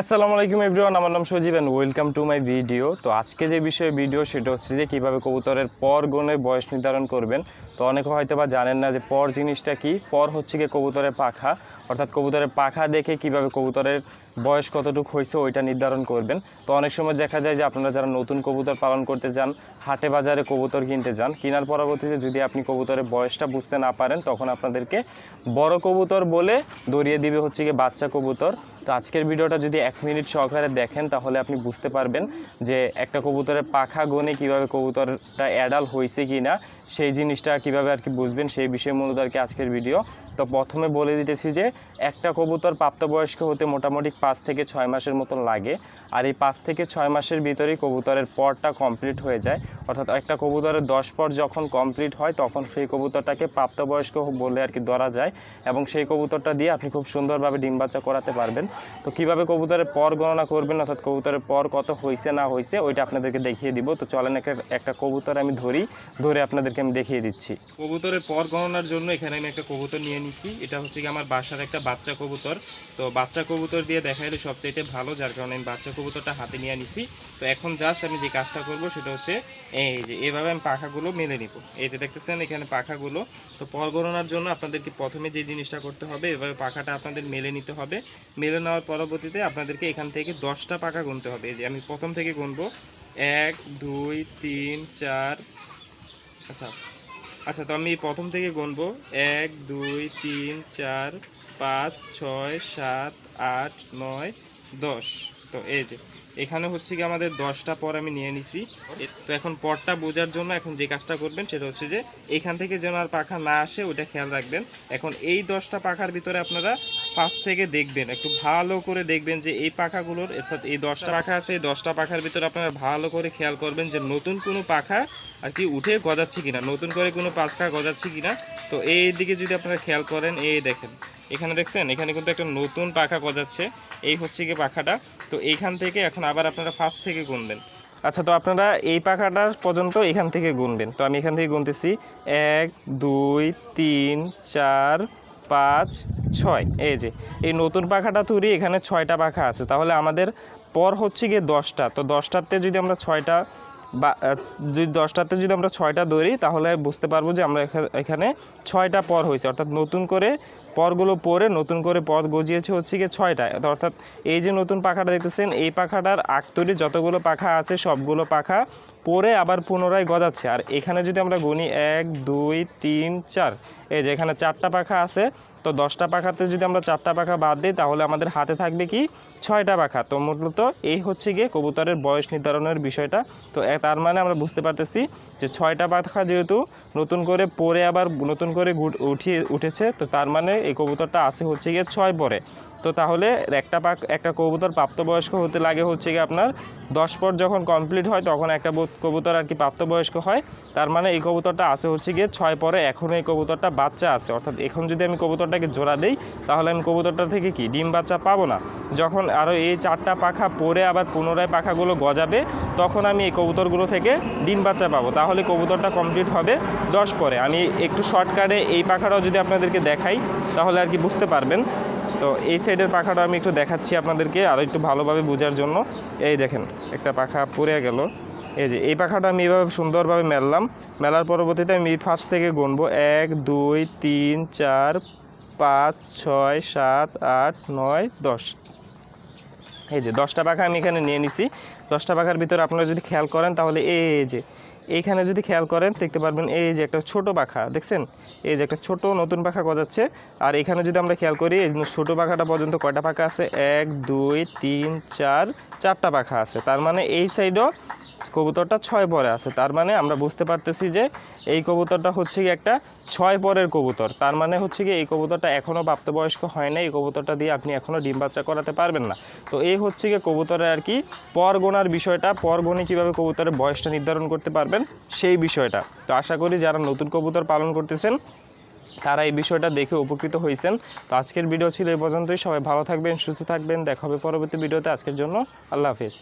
আসসালামু আলাইকুম এভরিওয়ান, আমার নাম Sajib and welcome to my video তো আজকে যে বিষয়ে ভিডিও সেটা হচ্ছে যে কীভাবে কবুতরের পর গণের বয়স নির্ধারণ করবেন। তো অনেকে হয়তো বা জানেন না যে পর জিনিসটা কি? পর হচ্ছে গিয়ে কবুতরের পাখা। অর্থাৎ কবুতরের পাখা দেখে কীভাবে কবুতরের বয়স কতটুকু হয়েছে ওইটা নির্ধারণ করবেন। তো অনেক সময় দেখা যায় যে আপনারা যারা নতুন কবুতর পালন করতে যান, হাটে বাজারে কবুতর কিনতে যান, কেনার পরবর্তীতে যদি আপনি কবুতরের বয়সটা বুঝতে না পারেন, তখন আপনাদেরকে বড় কবুতর বলে দরিয়ে দিবে হচ্ছে গিয়ে বাচ্চা কবুতর। তো আজকের ভিডিওটা যদি এক মিনিট সহকারে দেখেন, তাহলে আপনি বুঝতে পারবেন যে একটা কবুতরের পাখা গনে কীভাবে কবুতরটা অ্যাডাল হয়েছে কি না সেই জিনিসটা কীভাবে আর কি বুঝবেন, সেই বিষয়ে মূলত আর কি আজকের ভিডিও। তো প্রথমে বলে দিতেছি যে, একটা কবুতর প্রাপ্তবয়স্ক হতে মোটামুটি পাঁচ থেকে ছয় মাসের মতন লাগে। আর এই পাঁচ থেকে ছয় মাসের ভিতরেই কবুতরের পরটা কমপ্লিট হয়ে যায়। অর্থাৎ একটা কবুতরের দশ পর যখন কমপ্লিট হয়, তখন সেই কবুতরটাকে প্রাপ্তবয়স্ক বলে আর কি ধরা যায় এবং সেই কবুতরটা দিয়ে আপনি খুব সুন্দরভাবে ডিম বাচ্চা করাতে পারবেন। তো কীভাবে কবুতরের পর গণনা করবেন, অর্থাৎ কবুতরের পর কত হয়েছে না হয়েছে ওইটা আপনাদেরকে দেখিয়ে দিব। তো চলেন একটা একটা কবুতর আমি ধরি, ধরে আপনাদেরকে আমি দেখিয়ে দিচ্ছি। কবুতরের পর গণনার জন্য এখানে আমি একটা কবুতর নিয়ে নিচ্ছি এটা হচ্ছে কি আমার বাসার একটা বাচ্চা কবুতর। তো বাচ্চা কবুতর দিয়ে দেখাইলে সবচাইতে ভালো, যার কারণে আমি বাচ্চা কবুতরটা হাতে নিয়ে নিছি। তো এখন জাস্ট আমি যে কাজটা করব সেটা হচ্ছে এই যে, এভাবে আমি পাখাগুলো মেলে নিব। এই যে দেখতেছেন এখানে পাখাগুলো। তো পর গণনার জন্য আপনাদেরকে প্রথমে যে জিনিসটা করতে হবে, এভাবে পাখাটা আপনাদের মেলে নিতে হবে। মেলে নেওয়ার পরবর্তীতে আপনাদেরকে এখান থেকে দশটা পাখা গুনতে হবে। এই যে আমি প্রথম থেকে গুনবো। এক, দুই, তিন, চার আচ্ছা। আচ্ছা তো আমি প্রথম থেকে গুনবো। এক, দুই, তিন, চার পাঁচ, ছয়, সাত, আট, নয়, দশ। তো এই যে, এখানে হচ্ছে কি আমাদের দশটা পর আমি নিয়ে নিছি। তো এখন পরটা বোঝার জন্য এখন যে কাজটা করবেন সেটা হচ্ছে যে, এখান থেকে যেন আর পাখা না আসে, ওটা খেয়াল রাখবেন। এখন এই দশটা পাখার ভিতরে আপনারা পাশ থেকে দেখবেন, একটু ভালো করে দেখবেন যে এই পাখাগুলোর, অর্থাৎ এই দশটা পাখা আছে, এই দশটা পাখার ভিতরে আপনারা ভালো করে খেয়াল করবেন যে নতুন কোনো পাখা আর কি উঠে গজাচ্ছে কিনা, নতুন করে কোনো পাখা গজাচ্ছে কিনা। তো এই দিকে যদি আপনারা খেয়াল করেন, এই দেখেন এখানে দেখছেন, এখানে কিন্তু একটা নতুন পাখা গজাচ্ছে। এই হচ্ছে কি পাখাটা। তো এইখান থেকে এখন আবার আপনারা ফার্স্ট থেকে গুনবেন। আচ্ছা তো আপনারা এই পাখাটার পর্যন্ত এখান থেকে গুনবেন। তো আমি এখান থেকে গুনতেছি। এক, দুই, তিন, চার, পাঁচ, ছয়। এই যে, এই নতুন পাখাটা তুরি, এখানে ছয়টা পাখা আছে। তাহলে আমাদের পর হচ্ছে গিয়ে দশটা। তো দশটাতে যদি আমরা ছয়টা বা যদি দশটাতে যদি আমরা ছয়টা দৌড়ি তাহলে বুঝতে পারব যে আমরা এখা- এখানে ছয়টা পর হয়েছে। অর্থাৎ নতুন করে পরগুলো পরে নতুন করে পদ গজিয়েছে হচ্ছে গিয়ে ছয়টা। অর্থাৎ এই যে নতুন পাখাটা দেখতেছেন, এই পাখাটার আকতরি যতগুলো পাখা আছে, সবগুলো পাখা পরে আবার পুনরায় গজাচ্ছে। আর এখানে যদি আমরা গুনি এক, দুই, তিন, চার, এই যে এখানে চারটা পাখা আছে, তো দশটা পাখাতে যদি আমরা চারটা পাখা বাদ দিই, তাহলে আমাদের হাতে থাকবে কি? ছয়টা পাখা। তো মূলত এই হচ্ছে গিয়ে কবুতরের বয়স নির্ধারণের বিষয়টা। তো তার মানে আমরা বুঝতে পারতেছি যে ছয়টা পাখা যেহেতু নতুন করে পরে আবার নতুন করে উঠিয়ে উঠেছে, তো তার মানে এই কবুতরটা আছে হচ্ছে গিয়ে ছয় পরে। তো তাহলে একটা পাক একটা কবুতর প্রাপ্তবয়স্ক হতে লাগে হচ্ছে গিয়ে আপনার দশ পর যখন কমপ্লিট হয়, তখন একটা কবুতর আর কি প্রাপ্তবয়স্ক হয়, তার মানে এই কবুতরটা আছে হচ্ছে গিয়ে ছয় পরে এখনও এই কবুতরটা বাচ্চা আছে। অর্থাৎ এখন যদি আমি কবুতরটাকে জোড়া দেই, তাহলে আমি কবুতরটা থেকে কি ডিম বাচ্চা পাবো না। যখন আরও এই চারটা পাখা পরে আবার পুনরায় পাখাগুলো গজাবে, তখন আমি এই কবুতরগুলো থেকে ডিম বাচ্চা পাবো। তাহলে কবুতরটা কমপ্লিট হবে দশ পরে। আমি একটু শর্টকাটে এই পাখাটাও যদি আপনাদেরকে দেখাই, তাহলে আর কি বুঝতে পারবেন। তো এই সাইডের পাখাটা আমি একটু দেখাচ্ছি আপনাদেরকে আরও একটু ভালোভাবে বোঝার জন্য। এই দেখেন, একটা পাখা পড়ে গেল। এই যে, এই পাখাটা আমি এইভাবে সুন্দরভাবে মেললাম। মেলার পরবর্তীতে আমি ফার্স্ট থেকে গুনবো। এক, দুই, তিন, চার, পাঁচ, ছয়, সাত, আট, নয়, দশ। এই যে, দশটা পাখা আমি এখানে নিয়ে নিছি। দশটা পাখার ভিতরে আপনারা যদি খেয়াল করেন, তাহলে এই যে, এইখানে যদি খেয়াল করেন, দেখতে পারবেন এই যে একটা ছোট পাখা, দেখছেন? এই যে একটা ছোট নতুন পাখা গজাচ্ছে। আর এখানে যদি আমরা খেয়াল করি, এই ছোট পাখাটা পর্যন্ত কয়টা পাখা আছে? এক, দুই, তিন, চার, চারটা পাখা আছে। তার মানে এই সাইডও কবুতরটা ছয় পরে আছে। তার মানে আমরা বুঝতে পারতেছি যে এই কবুতরটা হচ্ছে কি একটা ছয় পরের কবুতর। তার মানে হচ্ছে কি এই কবুতরটা এখনও প্রাপ্তবয়স্ক হয় না এই কবুতরটা দিয়ে আপনি এখনও ডিম বাচ্চা করাতে পারবেন না। তো এই হচ্ছে কি কবুতরের আর কি পর গোনার বিষয়টা পর গণে কীভাবে কবুতরের বয়সটা নির্ধারণ করতে পারবেন সেই বিষয়টা। তো আশা করি যারা নতুন কবুতর পালন করতেছেন, তারা এই বিষয়টা দেখে উপকৃত হয়েছেন। তো আজকের ভিডিও ছিল এই পর্যন্তই। সবাই ভালো থাকবেন, সুস্থ থাকবেন। দেখা হবে পরবর্তী ভিডিওতে। আজকের জন্য আল্লাহ হাফিজ।